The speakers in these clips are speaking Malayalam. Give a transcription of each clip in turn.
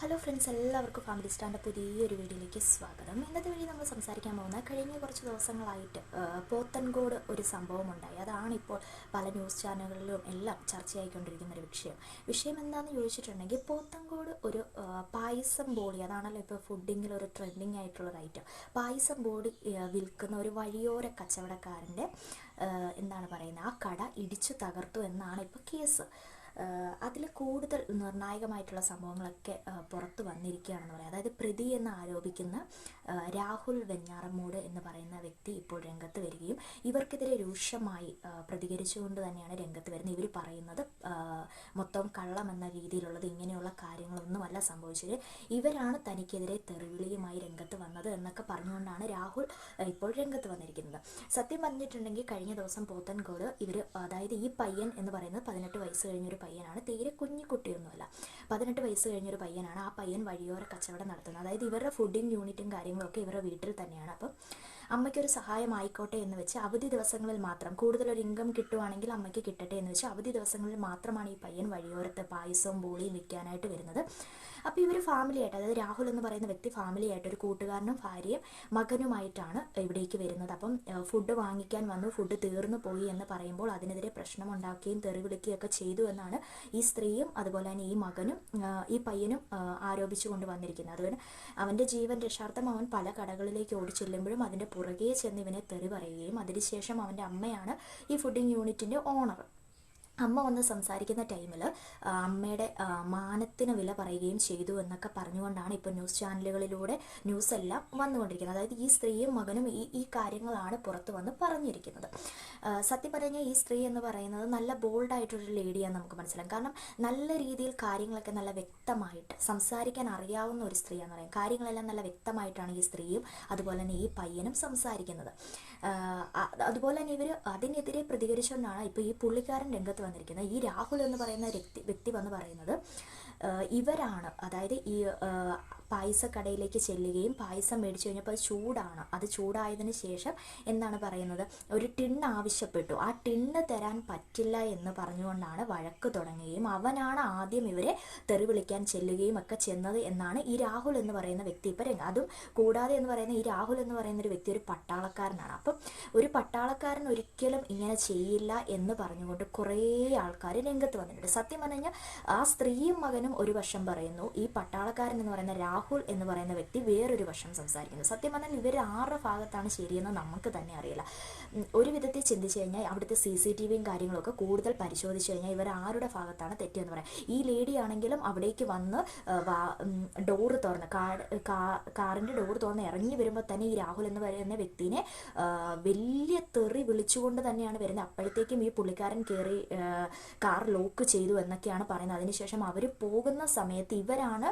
ഹലോ ഫ്രണ്ട്സ് എല്ലാവർക്കും ഫാമിലി സ്റ്റാറിന്റെ പുതിയൊരു വീഡിയോയിലേക്ക് സ്വാഗതം. ഇന്നത്തെ വീഡിയോ നമ്മൾ സംസാരിക്കാൻ പോകുന്ന കഴിഞ്ഞ കുറച്ച് ദിവസങ്ങളായിട്ട് പോത്തൻകോട് ഒരു സംഭവം ഉണ്ടായി അതാണ് ഇപ്പോൾ പല ന്യൂസ് ചാനലുകളിലും എല്ലാം ചർച്ചയായിക്കൊണ്ടിരിക്കുന്ന ഒരു വിഷയം. വിഷയം എന്താണെന്ന് ചോദിച്ചിട്ടുണ്ടെങ്കിൽ പോത്തൻകോട് ഒരു പായസം ബോളി അതാണല്ലോ ഇപ്പോൾ ഫുഡിങ്ങിൽ ഒരു ട്രെൻഡിങ് ആയിട്ടുള്ള ഒരു ഐറ്റം പായസം ബോഡി വിൽക്കുന്ന ഒരു വഴിയോര കച്ചവടക്കാരന്റെ എന്താണ് പറയുന്നത്? ആ കട ഇടിച്ചു തകർത്തു എന്നാണ് ഇപ്പോൾ കേസ് അതിൽ കൂടുതൽ നിർണായകമായിട്ടുള്ള സംഭവങ്ങളൊക്കെ പുറത്തു വന്നിരിക്കുകയാണെന്ന് പറയാം. അതായത് പ്രതി എന്ന് ആരോപിക്കുന്ന രാഹുൽ വെഞ്ഞാറമ്മൂട് എന്ന് പറയുന്ന വ്യക്തി ഇപ്പോൾ രംഗത്ത് വരികയും ഇവർക്കെതിരെ രൂക്ഷമായി പ്രതികരിച്ചുകൊണ്ട് തന്നെയാണ് രംഗത്ത് വരുന്നത്. ഇവർ പറയുന്നത് മൊത്തം കള്ളം എന്ന രീതിയിലുള്ളത് ഇങ്ങനെയുള്ള കാര്യങ്ങളൊന്നുമല്ല സംഭവിച്ചത്. ഇവരാണ് തനിക്കെതിരെ തെറിവിളിയുമായി രംഗത്ത് വന്നത് എന്നൊക്കെ പറഞ്ഞുകൊണ്ടാണ് രാഹുൽ ഇപ്പോൾ രംഗത്ത് വന്നിരിക്കുന്നത്. സത്യം പറഞ്ഞിട്ടുണ്ടെങ്കിൽ കഴിഞ്ഞ ദിവസം പോത്തൻകോട് ഇവർ അതായത് ഈ പയ്യൻ എന്ന് പറയുന്നത് പതിനെട്ട് വയസ്സ് കഴിഞ്ഞൊരു പയ്യനാണ്. തീരെ കുഞ്ഞു കുട്ടിയൊന്നുമല്ല. പതിനെട്ട് വയസ്സ് കഴിഞ്ഞൊരു പയ്യനാണ്. ആ പയ്യൻ വഴിയോര കച്ചവടം നടത്തുന്നത്. അതായത് ഇവരുടെ ഫുഡിങ് യൂണിറ്റും കാര്യങ്ങളൊക്കെ ഇവരുടെ വീട്ടിൽ തന്നെയാണ്. അപ്പം അമ്മയ്ക്കൊരു സഹായം ആയിക്കോട്ടെ എന്ന് വെച്ച് അവധി ദിവസങ്ങളിൽ മാത്രം കൂടുതലൊരു ഇൻകം കിട്ടുവാണെങ്കിൽ അമ്മയ്ക്ക് കിട്ടട്ടെ എന്ന് വെച്ച് അവധി ദിവസങ്ങളിൽ മാത്രമാണ് ഈ പയ്യൻ വഴിയോരത്ത് പായസവും ബോളിയും വിൽക്കാനായിട്ട് വരുന്നത്. അപ്പോൾ ഇവർ ഫാമിലി ആയിട്ട് അതായത് രാഹുൽ എന്ന് പറയുന്ന വ്യക്തി ഫാമിലി ആയിട്ട് ഒരു കൂട്ടുകാരനും ഭാര്യയും മകനുമായിട്ടാണ് ഇവിടേക്ക് വരുന്നത്. അപ്പം ഫുഡ് വാങ്ങിക്കാൻ വന്നു ഫുഡ് തീർന്നു പോയി എന്ന് പറയുമ്പോൾ അതിനെതിരെ പ്രശ്നമുണ്ടാക്കുകയും തെറി വിളിക്കുകയൊക്കെ ചെയ്തു എന്നാണ് ഈ സ്ത്രീയും അതുപോലെ തന്നെ ഈ മകനും ഈ പയ്യനും ആരോപിച്ചു ആരോപിച്ചുകൊണ്ട് വന്നിരിക്കുന്നത് അതുകൊണ്ട് അവന്റെ ജീവൻ രക്ഷാർത്ഥം അവൻ പല കടകളിലേക്ക് ഓടി ചെല്ലുമ്പോഴും അതിന്റെ പുറകെ ചെന്ന് ഇവനെ തെറി പറയുകയും അതിനുശേഷം അവന്റെ അമ്മയാണ് ഈ ഫുഡിങ് യൂണിറ്റിന്റെ ഓണർ. അമ്മ വന്ന് സംസാരിക്കുന്ന ടൈമിൽ അമ്മയുടെ മാനത്തിന് വില പറയുകയും ചെയ്തു എന്നൊക്കെ പറഞ്ഞുകൊണ്ടാണ് ഇപ്പോൾ ന്യൂസ് ചാനലുകളിലൂടെ ന്യൂസ് എല്ലാം വന്നുകൊണ്ടിരിക്കുന്നത്. അതായത് ഈ സ്ത്രീയും മകനും ഈ ഈ കാര്യങ്ങളാണ് പുറത്തു വന്ന് പറഞ്ഞിരിക്കുന്നത്. സത്യം പറഞ്ഞാൽ ഈ സ്ത്രീ എന്ന് പറയുന്നത് നല്ല ബോൾഡായിട്ടൊരു ലേഡിയാന്ന് നമുക്ക് മനസ്സിലാക്കാം. കാരണം നല്ല രീതിയിൽ കാര്യങ്ങളൊക്കെ നല്ല വ്യക്തമായിട്ട് സംസാരിക്കാൻ അറിയാവുന്ന ഒരു സ്ത്രീയാന്ന് പറയാം. കാര്യങ്ങളെല്ലാം നല്ല വ്യക്തമായിട്ടാണ് ഈ സ്ത്രീയും അതുപോലെ തന്നെ ഈ പയ്യനും സംസാരിക്കുന്നത്. അതുപോലെ തന്നെ ഇവർ അതിനെതിരെ പ്രതികരിച്ചുകൊണ്ടാണ് ഇപ്പോൾ ഈ പുള്ളിക്കാരൻ രംഗത്ത് വന്നിരിക്കുന്നത് ഈ രാഹുൽ എന്ന് പറയുന്ന വ്യക്തി വ്യക്തി വന്ന് പറയുന്നത് ഇവരാണ്. അതായത് ഈ പായസക്കടയിലേക്ക് ചെല്ലുകയും പായസം മേടിച്ചു കഴിഞ്ഞപ്പോൾ അത് ചൂടാണ്. അത് ചൂടായതിനു ശേഷം എന്താണ് പറയുന്നത്? ഒരു ടിണ്ണ് ആവശ്യപ്പെട്ടു. ആ ടിണ്ണ് തരാൻ പറ്റില്ല എന്ന് പറഞ്ഞുകൊണ്ടാണ് വഴക്ക് തുടങ്ങുകയും അവനാണ് ആദ്യം ഇവരെ തെറി വിളിക്കാൻ ചെല്ലുകയും ഒക്കെ ചെന്നത് എന്നാണ് ഈ രാഹുൽ എന്ന് പറയുന്ന വ്യക്തി. ഇപ്പം രംഗം അതും കൂടാതെ എന്ന് പറയുന്ന ഈ രാഹുൽ എന്ന് പറയുന്ന ഒരു വ്യക്തി ഒരു പട്ടാളക്കാരനാണ്. അപ്പം ഒരു പട്ടാളക്കാരൻ ഒരിക്കലും ഇങ്ങനെ ചെയ്യില്ല എന്ന് പറഞ്ഞുകൊണ്ട് കുറേ ആൾക്കാർ രംഗത്ത് വന്നിട്ടുണ്ട്. സത്യം പറഞ്ഞു കഴിഞ്ഞാൽ ആ സ്ത്രീയും മകനും ഒരു വശം പറയുന്നു. ഈ പട്ടാളക്കാരൻ എന്ന് പറയുന്ന രാഹുൽ എന്ന് പറയുന്ന വ്യക്തി വേറൊരു വശം സംസാരിക്കുന്നു. സത്യം പറഞ്ഞാൽ ഇവർ ആരുടെ ഭാഗത്താണ് ശരിയെന്ന് നമുക്ക് തന്നെ അറിയില്ല. ഒരു വിധത്തിൽ ചിന്തിച്ചു കഴിഞ്ഞാൽ അവിടുത്തെ സി സി ടി വിയും കാര്യങ്ങളൊക്കെ കൂടുതൽ പരിശോധിച്ച് കഴിഞ്ഞാൽ ഇവർ ആരുടെ ഭാഗത്താണ് തെറ്റെന്ന് പറയാം. ഈ ലേഡി ആണെങ്കിലും അവിടേക്ക് വന്ന് ഡോറ് തുറന്ന് കാർ കാറിന്റെ തുറന്ന് ഇറങ്ങി വരുമ്പോൾ തന്നെ ഈ രാഹുൽ എന്ന് പറയുന്ന വ്യക്തിനെ വലിയ തെറി വിളിച്ചുകൊണ്ട് തന്നെയാണ് വരുന്നത്. അപ്പോഴത്തേക്കും ഈ പുള്ളിക്കാരൻ കയറി കാർ ലോക്ക് ചെയ്തു എന്നൊക്കെയാണ് പറയുന്നത്. അതിനുശേഷം അവർ പോകുന്ന സമയത്ത് ഇവരാണ്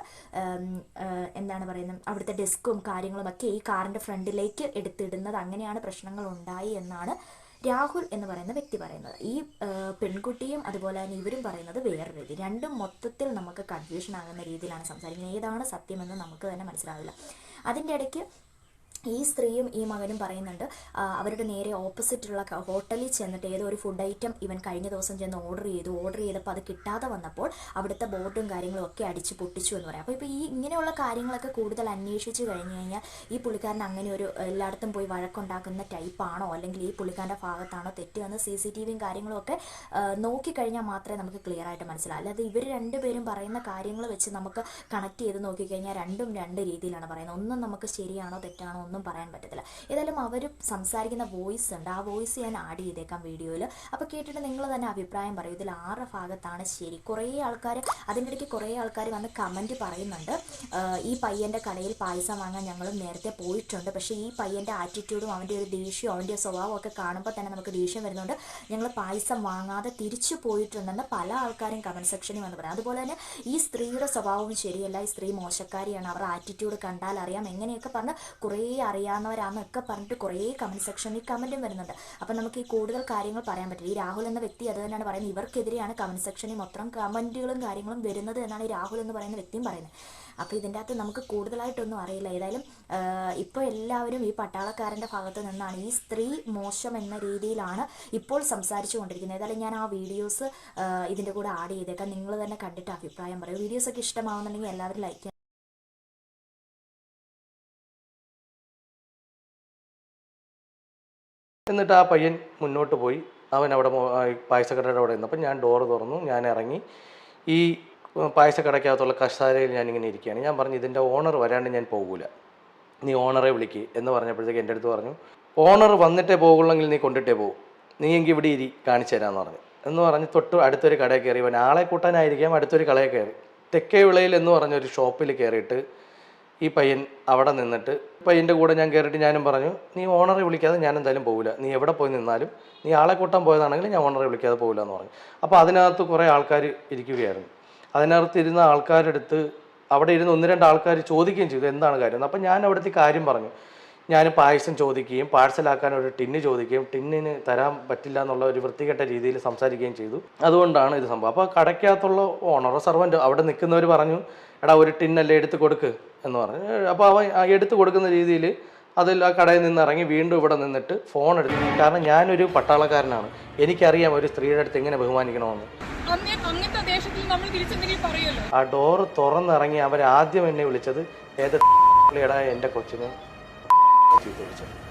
എന്താണ് പറയുന്നത് അവിടുത്തെ ഡെസ്കും കാര്യങ്ങളും ഒക്കെ ഈ കാറിന്റെ ഫ്രണ്ടിലേക്ക് എടുത്തിടുന്നത് അങ്ങനെയാണ് പ്രശ്നങ്ങൾ ഉണ്ടായി എന്നാണ് രാഹുൽ എന്ന് പറയുന്ന വ്യക്തി പറയുന്നത്. ഈ പെൺകുട്ടിയും അതുപോലെ തന്നെ ഇവരും പറയുന്നത് വേറെ രീതി. രണ്ടും മൊത്തത്തിൽ നമുക്ക് കൺഫ്യൂഷൻ ആകുന്ന രീതിയിലാണ് സംസാരിക്കുന്നത്. ഏതാണ് സത്യമെന്ന് നമുക്ക് തന്നെ മനസ്സിലാവില്ല. അതിന്റെ ഇടയ്ക്ക് ഈ സ്ത്രീയും ഈ മകനും പറയുന്നുണ്ട് അവരുടെ നേരെ ഓപ്പോസിറ്റുള്ള ഹോട്ടലിൽ ചെന്നിട്ട് ഏതോ ഒരു ഫുഡ് ഐറ്റം ഇവൻ കഴിഞ്ഞ ദിവസം ചെന്ന് ഓർഡർ ചെയ്തു. ഓർഡർ ചെയ്തപ്പോൾ അത് കിട്ടാതെ വന്നപ്പോൾ അവിടുത്തെ ബോർഡും കാര്യങ്ങളും ഒക്കെ അടിച്ച് പൊട്ടിച്ചു എന്ന് പറയാം. അപ്പോൾ ഇപ്പോൾ ഈ ഇങ്ങനെയുള്ള കാര്യങ്ങളൊക്കെ കൂടുതൽ അന്വേഷിച്ച് കഴിഞ്ഞ് കഴിഞ്ഞാൽ ഈ പുള്ളിക്കാരൻ അങ്ങനെ ഒരു എല്ലായിടത്തും പോയി വഴക്കുണ്ടാക്കുന്ന ടൈപ്പാണോ അല്ലെങ്കിൽ ഈ പുള്ളിക്കാരന്റെ ഭാഗത്താണോ തെറ്റെന്ന് സി സി ടി വിയും കാര്യങ്ങളും ഒക്കെ നോക്കിക്കഴിഞ്ഞാൽ മാത്രമേ നമുക്ക് ക്ലിയർ ആയിട്ട് മനസ്സിലാവും. അല്ലാതെ ഇവർ രണ്ടുപേരും പറയുന്ന കാര്യങ്ങൾ വെച്ച് നമുക്ക് കണക്ട് ചെയ്ത് നോക്കിക്കഴിഞ്ഞാൽ രണ്ടും രണ്ട് രീതിയിലാണ് പറയുന്നത്. ഒന്നും നമുക്ക് ശരിയാണോ തെറ്റാണോ ഒന്നും പറയാൻ പറ്റത്തില്ല. ഏതായാലും അവർ സംസാരിക്കുന്ന വോയിസ് ഉണ്ട്. ആ വോയിസ് ഞാൻ ആഡ് ചെയ്തേക്കാം വീഡിയോയിൽ അപ്പോൾ കേട്ടിട്ട് നിങ്ങൾ തന്നെ അഭിപ്രായം പറയും. ഇതിൽ ആറ് ഭാഗത്താണ് ശരി. കുറേ ആൾക്കാർ അതിന്റെ ഇടയ്ക്ക് കുറേ ആൾക്കാർ വന്ന് കമന്റ് പറയുന്നുണ്ട്. ഈ പയ്യന്റെ കടയിൽ പായസം വാങ്ങാൻ ഞങ്ങൾ നേരത്തെ പോയിട്ടുണ്ട്. പക്ഷേ ഈ പയ്യന്റെ ആറ്റിറ്റ്യൂഡും അവന്റെ ഒരു ദേഷ്യവും അവന്റെ സ്വഭാവം ഒക്കെ കാണുമ്പോൾ തന്നെ നമുക്ക് ദേഷ്യം വരുന്നുണ്ട്. ഞങ്ങൾ പായസം വാങ്ങാതെ തിരിച്ചു പോയിട്ടുണ്ടെന്ന് പല ആൾക്കാരും കമന്റ് സെക്ഷനിൽ വന്ന് പറയാം. അതുപോലെ തന്നെ ഈ സ്ത്രീയുടെ സ്വഭാവവും ശരിയല്ല. ഈ സ്ത്രീ മോശക്കാരിയാണ്. അവരുടെ ആറ്റിറ്റ്യൂഡ് കണ്ടാൽ അറിയാം. എങ്ങനെയൊക്കെ പറഞ്ഞ് കുറേ അറിയാവുന്നവരാണെന്നൊക്കെ പറഞ്ഞിട്ട് കുറേ കമന്റ് സെക്ഷനിൽ കമന്റും വരുന്നുണ്ട്. അപ്പം നമുക്ക് ഈ കൂടുതൽ കാര്യങ്ങൾ പറയാൻ പറ്റില്ല. ഈ രാഹുൽ എന്ന വ്യക്തി അത് തന്നെയാണ് പറയുന്നത്. ഇവർക്കെതിരെയാണ് കമന്റ് സെക്ഷനിൽ മൊത്തം കമന്റുകളും കാര്യങ്ങളും വരുന്നത് എന്നാണ് ഈ രാഹുൽ എന്ന് പറയുന്ന വ്യക്തിയും പറയുന്നത്. അപ്പോൾ ഇതിന്റെ അകത്ത് നമുക്ക് കൂടുതലായിട്ടൊന്നും അറിയില്ല. ഏതായാലും ഇപ്പോൾ എല്ലാവരും ഈ പട്ടാളക്കാരന്റെ ഭാഗത്ത് നിന്നാണ് ഈ സ്ത്രീ മോശം എന്ന രീതിയിലാണ് ഇപ്പോൾ സംസാരിച്ചു കൊണ്ടിരിക്കുന്നത്. ഏതായാലും ഞാൻ ആ വീഡിയോസ് ഇതിന്റെ കൂടെ ആഡ് ചെയ്തേക്കാം. നിങ്ങൾ തന്നെ കണ്ടിട്ട് അഭിപ്രായം പറയും. വീഡിയോസൊക്കെ ഇഷ്ടമാവുന്നുണ്ടെങ്കിൽ എല്ലാവരും ലൈക്ക് എന്നിട്ട് ആ പയ്യൻ മുന്നോട്ട് പോയി. അവൻ അവിടെ പായസക്കടയുടെ അവിടെ നിന്നപ്പോൾ ഞാൻ ഡോറ് തുറന്നു. ഞാൻ ഇറങ്ങി. ഈ പായസക്കടയ്ക്കകത്തുള്ള ഞാൻ ഇങ്ങനെ ഇരിക്കുകയാണ്. ഞാൻ പറഞ്ഞു ഇതിന്റെ ഓണർ വരാണ്ട് ഞാൻ പോകൂല. നീ ഓണറെ വിളിക്ക്. എന്ന് പറഞ്ഞപ്പോഴത്തേക്ക് എന്റെ അടുത്ത് പറഞ്ഞു ഓണർ വന്നിട്ടേ പോകുള്ളെങ്കിൽ നീ കൊണ്ടിട്ടേ പോകും നീ എങ്കിൽ ഇവിടെ ഇരി കാണിച്ചു തരാമെന്ന് പറഞ്ഞു. എന്ന് പറഞ്ഞ് തൊട്ട് അടുത്തൊരു കടയിൽ കയറി. ഇവൻ ആളെ കൂട്ടാനായിരിക്കാം അടുത്തൊരു കടയിൽ കയറി. തെക്കേ വിളയിൽ എന്ന് പറഞ്ഞൊരു ഷോപ്പിൽ കയറിയിട്ട് ഈ പയ്യൻ അവിടെ നിന്നിട്ട് പയ്യന്റെ കൂടെ ഞാൻ കയറിയിട്ട് ഞാനും പറഞ്ഞു നീ ഓണറെ വിളിക്കാതെ ഞാൻ എന്തായാലും പോകില്ല നീ എവിടെ പോയി നിന്നാലും നീ ആളെ കൂട്ടാൻ പോയതാണെങ്കിൽ ഞാൻ ഓണറെ വിളിക്കാതെ പോകില്ല എന്ന് പറഞ്ഞു. അപ്പോൾ അതിനകത്ത് കുറേ ആൾക്കാർ ഇരിക്കുകയായിരുന്നു. അതിനകത്ത് ഇരുന്ന ആൾക്കാരെടുത്ത് അവിടെ ഇരുന്ന് ഒന്ന് രണ്ട് ആൾക്കാർ ചോദിക്കുകയും ചെയ്തു എന്താണ് കാര്യം? അപ്പം ഞാൻ അവിടുത്തെ കാര്യം പറഞ്ഞു. ഞാൻ പായസം ചോദിക്കുകയും പാഴ്സലാക്കാൻ ഒരു ടിന്ന് ചോദിക്കുകയും ടിന്നിന് തരാൻ പറ്റില്ല എന്നുള്ള ഒരു വൃത്തികെട്ട രീതിയിൽ സംസാരിക്കുകയും ചെയ്തു. അതുകൊണ്ടാണ് ഇത് സംഭവം. അപ്പോൾ കടയ്ക്കകത്തുള്ള ഓണറോ സർവന്റോ അവിടെ നിൽക്കുന്നവർ പറഞ്ഞു എടാ ഒരു ടിന്നല്ലേ എടുത്ത് കൊടുക്ക് എന്ന് പറഞ്ഞു. അപ്പോൾ അവൻ എടുത്തു കൊടുക്കുന്ന രീതിയിൽ അതിൽ ആ കടയിൽ നിന്ന് ഇറങ്ങി വീണ്ടും ഇവിടെ നിന്നിട്ട് ഫോൺ എടുത്തു കാരണം ഞാനൊരു പട്ടാളക്കാരനാണ്. എനിക്കറിയാം ഒരു സ്ത്രീയുടെ അടുത്ത് എങ്ങനെ ബഹുമാനിക്കണമെന്ന്. ആ ഡോറ് തുറന്നിറങ്ങി അവർ ആദ്യം എന്നെ വിളിച്ചത് ഏത് എടാ എന്റെ കൊച്ചിനെ ചീത്ത വിളിച്ചത്